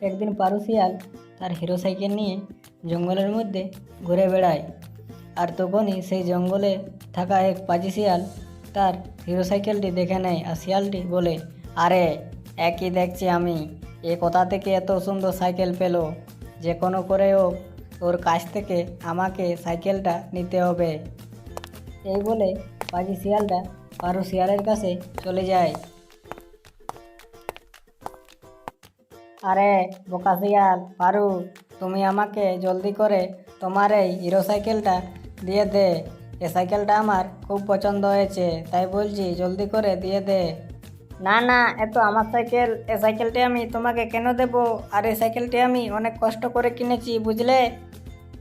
একদিন পারুশিয়াল তার hero cycle নিয়ে জঙ্গলের মধ্যে ঘুরে বেড়ায়। আর তখনই সেই জঙ্গলে থাকা এক পাজি শিয়াল তার হিরো সাইকেলটি দেখে নেয় আর শিয়ালটি বলে, আরে, একই দেখছি আমি। এ কোথা থেকে এত সুন্দর সাইকেল পেল? যে কোনো করে হোক, ওর কাছ থেকে আমাকে সাইকেলটা নিতে হবে। এই বলে পাজি শিয়ালটা পারু শিয়ালের কাছে চলে যায়। আরে, বোকা শিয়াল পারু তুমি আমাকে জলদি করে তোমার এই হিরো সাইকেলটা দিয়ে দে। এ সাইকেলটা আমার খুব পছন্দ হয়েছে, তাই বলছি জলদি করে দিয়ে দে। না না এত আমার সাইকেল, এ সাইকেলটি আমি তোমাকে কেন দেব? আর এই সাইকেলটি আমি অনেক কষ্ট করে কিনেছি, বুঝলে?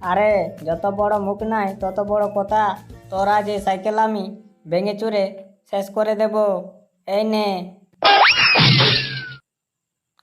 আরে, যত বড় মুখ নাই, তত বড় কথা। তোরা যে সাইকেল আমি ভেঙে চুরে শেষ করে দেব। এই নে।